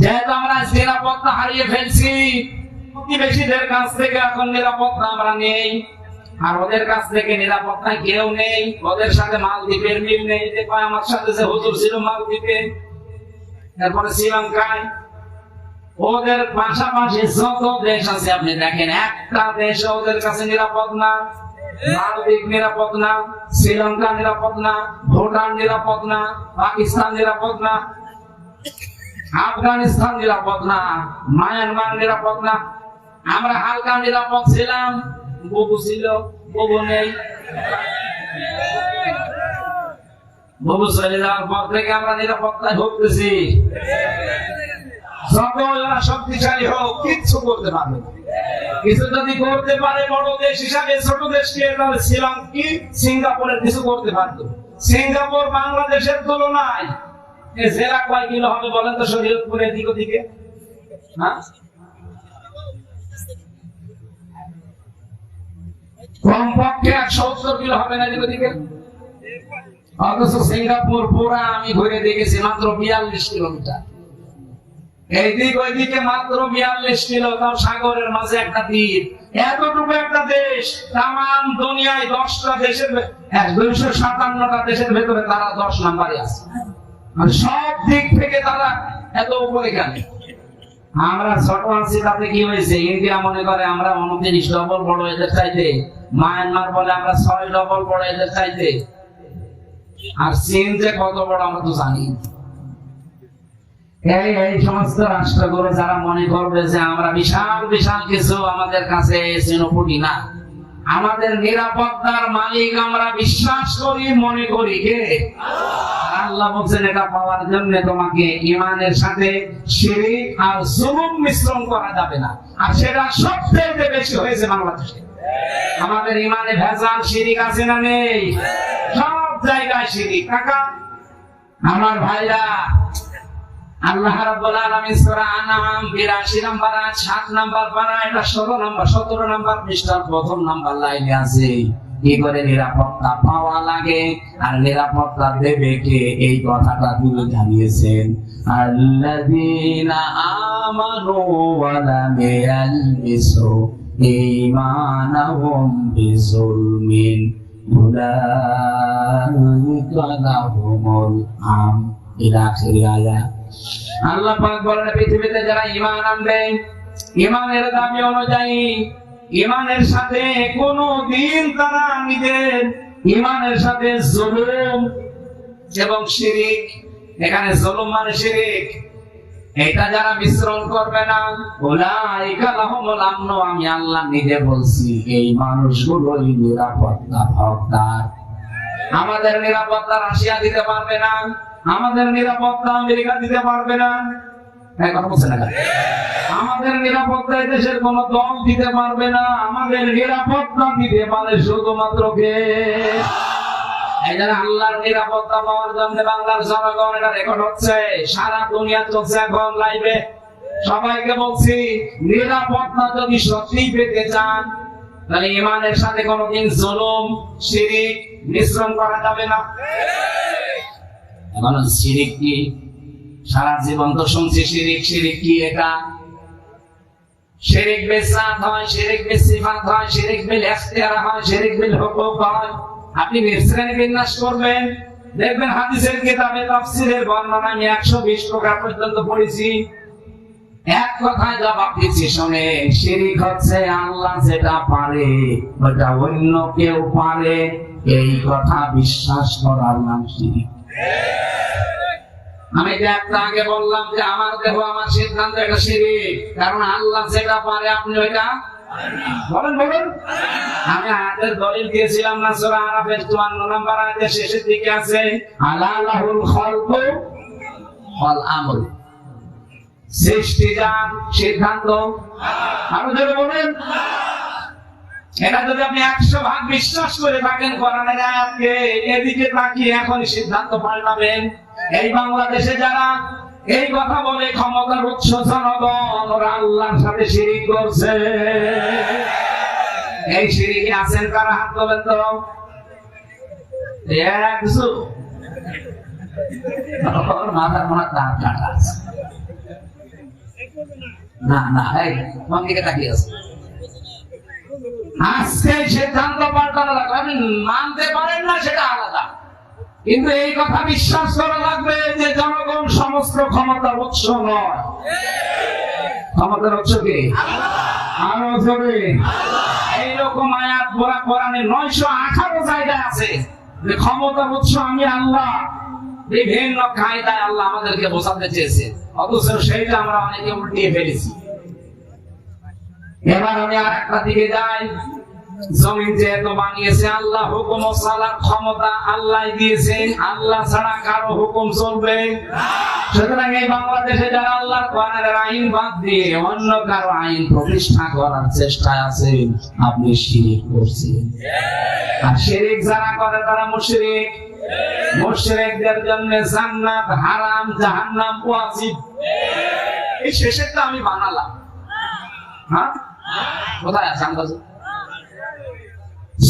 যেহেতু আমরা নিরাপত্তা হারিয়ে ফেলছি প্রতিবেশীদের কাছ থেকে এখন নিরাপত্তা আমরা নেই। আর ওদের কাছ থেকে নিরাপত্তা কেউ নেই। ওদের সাথে মালদ্বীপের মিল নেই। দেখো আমার সাথে যে হুজুর ছিল মালদ্বীপে তারপরে শ্রীলঙ্কায়। ওদের পাশাপাশি যত দেশ আছে, আপনি দেখেন, একটা দেশ ওদের কাছে নিরাপদ না। মালদ্বীপ নিরাপদ না, শ্রীলঙ্কা নিরাপদ না, ভুটান নিরাপদ না, পাকিস্তান নিরাপদ না। আফগানিস্তান নিরাপদ না, মায়ানমার নিরাপদ না। আমরা হালকা নিরাপদ ছিলাম, ববু ছিল, ববু নেই। চলে যাওয়ার পর থেকে আমরা নিরাপত্তায় ভুগতেছি। শক্তিশালী হোক, কিচ্ছু করতে পারবে কিছু যদি করতে পারে, বড় দেশ হিসাবে, ছোট দেশকে তাহলে শ্রীলঙ্কা সিঙ্গাপুরের কিছু করতে পারতো সিঙ্গাপুর বাংলাদেশের তুলনায় জেলা হবে বলেন তো দিক দিকে হ্যাঁ কমপক্ষে একশো সত্তর কিলো হবে না সিঙ্গাপুর পুরা আমি ঘুরে দেখেছি মাত্র বিয়াল্লিশ কিলোমিটার। এইদিক ওইদিকে মাত্র বিয়াল্লিশ কিলো সাগরের মাঝে একটা দ্বীপ। এতটুকু একটা দেশ তাম দুনিয়ায় দশটা দেশের এক দুইশো সাতান্নটা দেশের ভেতরে তারা দশ নাম্বারে আছে। মানে সব দিক থেকে তারা এত উপরে কেন? আমরা ছোট আছি, তাতে কি হয়েছে? ইন্ডিয়া মনে করে আমরা উনত্রিশ ডবল বড় এদের চাইতে। মায়ানমার বলে আমরা ছয় ডবল বড় এদের চাইতে। আর চীন যে কত বড় আমরা তো জানি। এই এই সমস্ত যারা মনে করবে যে আমরা বিশাল বিশাল কিছু আমাদের কাছে না। আমাদের নিরাপত্তার মালিক আমরা বিশ্বাস করি, মনে করি কে? আল্লাহ বলছেন, এটা পাওয়ার জন্য তোমাকে ইমানের সাথে শিরিক আর জুলুম মিশ্রণ করা যাবে না। আর সেটা সবচেয়ে বেশি হয়েছে বাংলাদেশে। আমাদের ইমানে ভেজাল শিরিক আছে না নেই? সব জায়গায় শিরিক। কাকা, আমার ভাইরা আল্লাহ রাব্বুল আলামিন সূরা আনআম 82 নাম্বার আয়াত 7 নাম্বার পারা, এটা 16 নাম্বার 17 নাম্বার পৃষ্ঠার প্রথম নাম্বার লাইনে আছে। কি করে নিরাপত্তা পাওয়া লাগে আর নিরাপত্তা দেবে কে? এই কথাটা তিনি জানিয়েছেন। আল্লাযীনা আমানু ওয়া লাম ইয়ালবিসু ঈমানাহুম বিজুলমিন উলাইকা লাহুমুল আম ইলা আখিরি আয়াত। আল্লাহ পাক বলেন, পৃথিবীতে যারা ঈমান আনবে, ঈমানের দাবি অনুযায়ী ঈমানের সাথে কোনো দিন তারা নিজের ঈমানের সাথে জুলুম এবং শিরিক, এখানে জুলুম মানে শিরিক। এটা যারা মিশ্রণ করবে না, উলাইকা লাহুমুল আমন, আমি আল্লাহ নিজে বলছি, এই মানুষগুলোই নিরাপত্তা হকদার। আমাদের নিরাপত্তা রাশিয়া দিতে পারবে না। আমাদের নিরাপত্তা আমেরিকা দিতে পারবে না। হ্যাঁ? আমাদের নিরাপত্তা দেশের কোন দল দিতে পারবে না। আমাদের নিরাপত্তা দিতে পারে শুধুমাত্র কে? আল্লাহর নিরাপত্তা সারা চলছে সবাইকে বলছি, নিরাপত্তা যদি চান ইমানের সাথে কোনোদিন জুলুম, শিরিক, মিশ্রণ করা যাবে না। কি? সারা জীবন তো শুনছি কি এটা? শিরিক বেসাত হয়, শিরিক বেসিফাত হয় বিল হয় বিল হুকুক হয়। আপনি শ্রেণি বিন্যাস করবেন। দেখবেন হাদিসের কিতাবে তাফসীরের বর্ণনা আমি 120 প্রকার পর্যন্ত পড়েছি। এক কথায় জবাব দিচ্ছি শুনে শিরিক হচ্ছে আল্লাহ যেটা পারে, ওটা অন্য কেউ পারে। এই কথা বিশ্বাস করার নাম শিরিক। আমি যে একটা আগে বললাম যে আমার দেহ আমার সিদ্ধান্ত এটা শিরিক কারণ আল্লাহ যেটা পারে, আপনি ওইটা আমি আয়াতের দলিল দিয়েছিলাম না, সূরা আরাফের 54 নম্বর আয়াতের শেষের দিকে আছে আলা লাহুল খালকু ওয়াল সৃষ্টি সিদ্ধান্ত। আরও জোরে বলেন। এটা যদি আপনি একশো ভাগ বিশ্বাস করে থাকেন কোরআনের আয়াতকে, এদিকে তাকিয়ে এখন সিদ্ধান্ত পাল্টাবেন। এই বাংলাদেশে যারা এই কথা বলে ক্ষমতার উৎস জনগণ, ওরা আল্লাহর সাথে শিরিক করছে। এই শিরিকে আছেন কারা? হাত তোলেন তো। একশো মাথার মনে তার কাটা আছে। না না, এই, কোন দিকে তাকিয়ে আছে? আজকে সিদ্ধান্ত পাল্টানো লাগবে আপনি মানতে পারেন না, সেটা আলাদা। কিন্তু এই কথা বিশ্বাস করা লাগবে যে জনগণ সমস্ত ক্ষমতার উৎস নয়। ক্ষমতার উৎস কি? আরও জোরে। এইরকম আয়াত বলা কোরআনে নয়শো আঠারো আছে যে ক্ষমতার উৎস আমি আল্লাহ। বিভিন্ন কায়দায় আল্লাহ আমাদেরকে বোঝাতে চেয়েছে। অথচ সেইটা আমরা অনেকে উল্টিয়ে ফেলেছি। এবার আমি আর একটা দিকে যাই। জমিন যেহেতু বানিয়েছে, আল্লাহ হুকুম ও সালার ক্ষমতা আল্লাহ দিয়েছে আল্লাহ ছাড়া কারও হুকুম চলবে সুতরাং এই বাংলাদেশে যারা আল্লাহর কোরআনের আইন বাদ দিয়ে অন্য কারও আইন প্রতিষ্ঠা করার চেষ্টায় আছেন আপনি শিরিক করছেন। আর শিরিক যারা করে, তারা মুশরিক। মুশরিকদের জন্য জান্নাত হারাম, জাহান্নাম ওয়াজিব। এই শেষেরটা আমি বানালাম। হ্যাঁ? কোথায় আছে আন্দাজ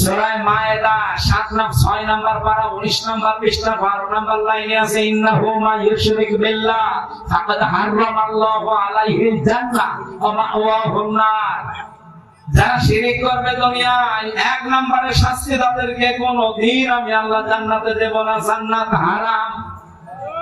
সূরা মায়েদা 7 নাম 6 নাম্বার পারা 19 নাম্বার পৃষ্ঠা 12 নাম্বার লাইনে আছে, ইন্নাহু মা ইউশরিক বিল্লাহ, ফাকাদ হারামাল্লাহু আলাইহিল জান্নাহ ওয়া মাওয়াহুন নার। যারা শিরিক করবে দুনিয়ায়, এক শাস্তি তাদেরকে কোনদিন আমি আল্লাহ জান্নাতে দেব না, জান্নাত হারাম।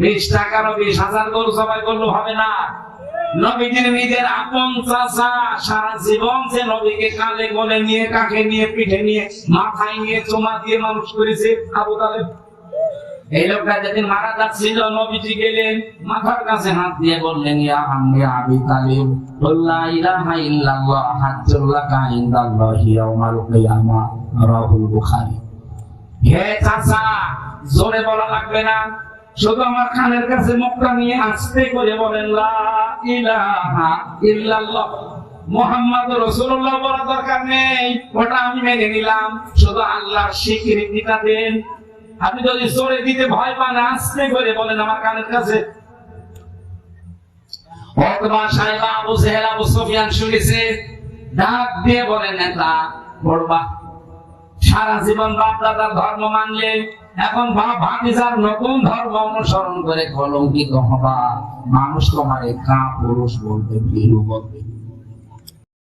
বিশ টাকারও বিশ হাজার গরু জবাই করলে হবে না। নবীজির নিজের আপন সারা জীবন যে নবীকে কালে গলে নিয়ে কাকে নিয়ে, পিঠে নিয়ে, মাথায় নিয়ে দিয়ে মানুষ করেছে আবু এই লোকটা যেদিন মারা যাচ্ছিল, নবীজি গেলেন, মাথার কাছে হাত দিয়ে বললেন, ইয়া আবি ইল্লাল্লাহ রাহুল বুখারী। হে চাচা, জোরে বলা লাগবে না। শুধু আমার কানের কাছে নিয়ে আস্তে করে বলেন মোহাম্মদ রসুল্লাহ দরকার নেই। ওটা আমি মেনে নিলাম। শুধু দেন। আপনি যদি জোরে দিতে ভয় পান, আস্তে করে বলেন আমার কানের কাছে। শুনেছে, ডাক দিয়ে বলেন নেতা সারা জীবন বাপ দাদার ধর্ম মানলে, এখন ভাতিজার নতুন ধর্ম অনুসরণ করে কলঙ্কিত হবা। মানুষ তোমার কা পুরুষ বলবে, ভীরু বলবে।